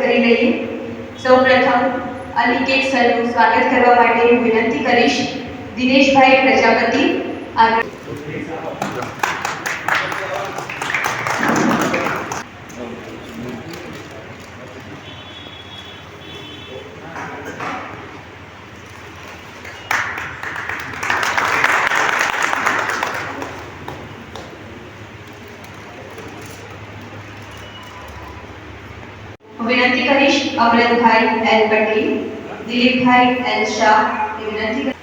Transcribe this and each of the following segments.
કરી લઈએ સૌપ્રથમ અનિકેત સરનું સ્વાગત કરવા માટે હું વિનંતી કરીશ. દિનેશભાઈ પ્રજાપતિ આગળ હું વિનંતી કરીશ અમરતભાઈ એલ પટેલ દિલીપભાઈ એલ શાહ એ વિનંતી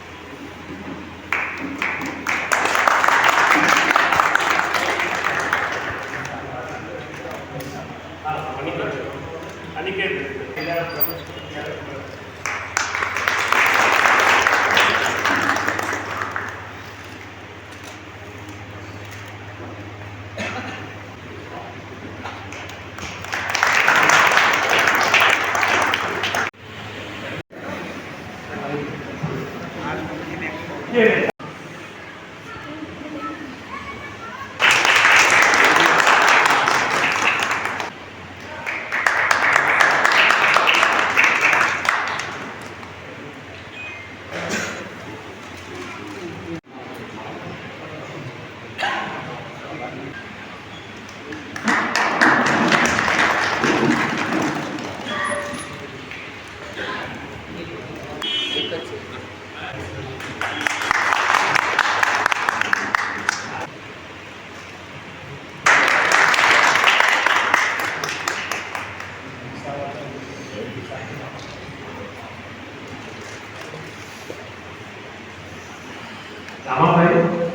quieres.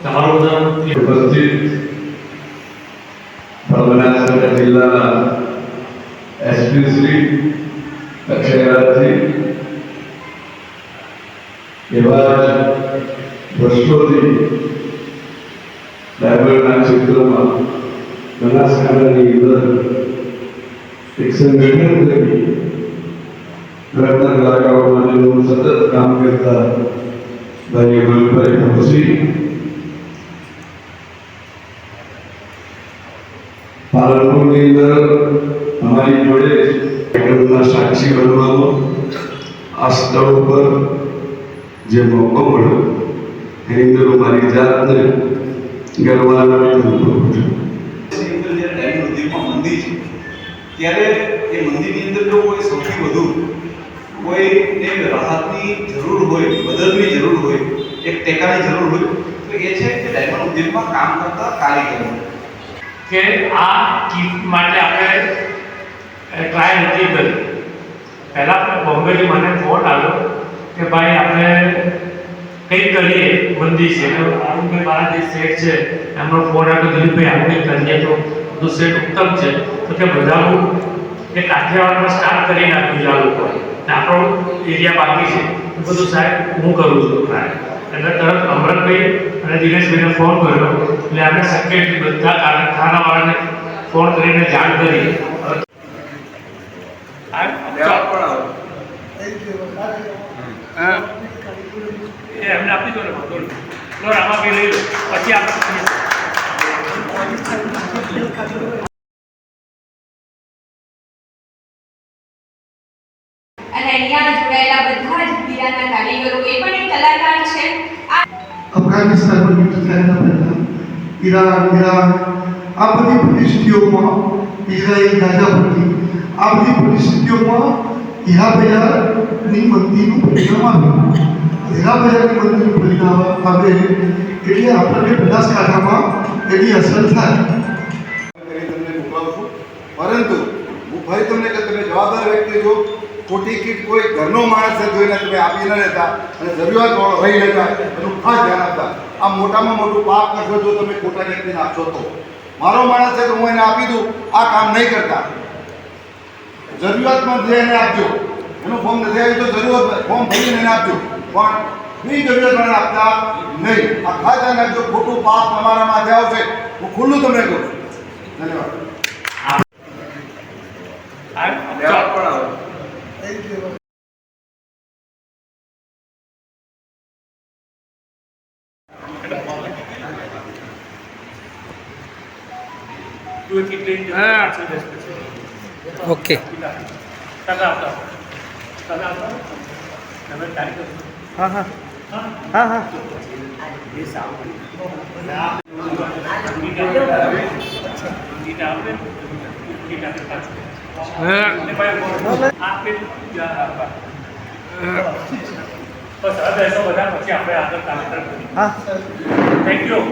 તમારું નામ ઉપસ્થિત બનાસકાંઠા એવા વર્ષોથી ડાયબરના ક્ષેત્રમાં બનાસકાંઠાની અંદર એક સંગઠન કરી ઘરના કલાકારો માટેનું સતત કામ કરતા ભાઈ ગુલભાઈ ભગસી પાલનપુરની અંદર અમારી જોડે કાર્યક્રમના સાક્ષી બનવાનો આ સ્થળ ઉપર જે મોકો મળ્યો એની અંદર મારી જાતને ગર્વાન્વિત અનુભવ છે ત્યારે એ મંદિરની અંદર જો કોઈ સૌથી વધુ કોઈ એક રાહતની જરૂર હોય મદદની જરૂર હોય, એક ટેકાની જરૂર હોય, તો એ છે કે ડાયમંડ ઉદ્યોગમાં કામ કરતા કારીગરો. કે આ કીટ માટે આપણે ટ્રાય નથી કરી. પહેલાં બોમ્બેથી મને ફોન આવ્યો કે ભાઈ આપણે કંઈક કરીએ, મંદી છે. તો અરુણભાઈ મારા જે શેઠ છે, એમનો ફોન આવ્યો દિલીપભાઈ કંઈક કરીએ તો બધું શેઠ ઉત્તમ છે. તો કે બધાનું કે કાઠિયાવાડમાં સ્ટાર્ટ કરી નાખ્યું આ લોકોએ. આપણો એરિયા બાકી છે. એ બધું સાહેબ હું કરું છું. ટ્રાય એટલે તરત અમરતભાઈ અને દિનેશભાઈને ફોન કર્યો. એટલે આપણે શક્ય એટલી બધા કારખાનાવાળાને ફોન કરીને જાણ કરી. એમને આપી દો ને વાંધો નહીં. લઈ લો. પછી આપણે અને અહીંયા જોડાયેલા બધા જ હીરાના કારીગરો એ પણ એક કલાકાર છે. આ અફઘાનિસ્તાનમાં યુદ્ધ થયા પહેલા ઈરાન ઈરાન આ બધી પરિસ્થિતિઓમાં ઇઝરાયલ ગાઝા પરથી આ બધી પરિસ્થિતિઓમાં હીરા બજારની મંદીનું પરિણામ આવ્યું. હીરા બજારની મંદીનું પરિણામ આવે એટલે આપણને બનાસકાંઠામાં એની અસર થાય. કરી તમને મોકલાવું છું. પરંતુ હું ભાઈ તમને કે તમે જવાબદાર વ્યક્તિ છો. ખોટી કીટ કોઈ ઘરનો માણસ જોઈને તમે આપી ન લેતા અને જરૂરિયાત વાળો રહી લેતા, એનું ખાસ ધ્યાન આપતા. આ મોટામાં મોટું પાપ કરશો જો તમે ખોટા વ્યક્તિને આપશો તો. મારો માણસ છે તો હું એને આપી દઉં, આ કામ નહીં કરતા. જરૂરિયાતમંદ છે એને આપજો, એનું ફોર્મ નથી આવ્યું તો જરૂરત ફોર્મ ભરીને એને આપજો. પણ બી જરૂરિયાતમંદ આપતા નહીં. આ ખાસ ધ્યાન નાખજો ખોટું પાપ તમારા માથે આવશે, હું ખુલ્લું તમને કહું છું ધન્યવાદ ઓકે હા હા હા હા બસ હવે બેસો બધા પછી આપણે આગળ કામ કરીએ હા. Thank you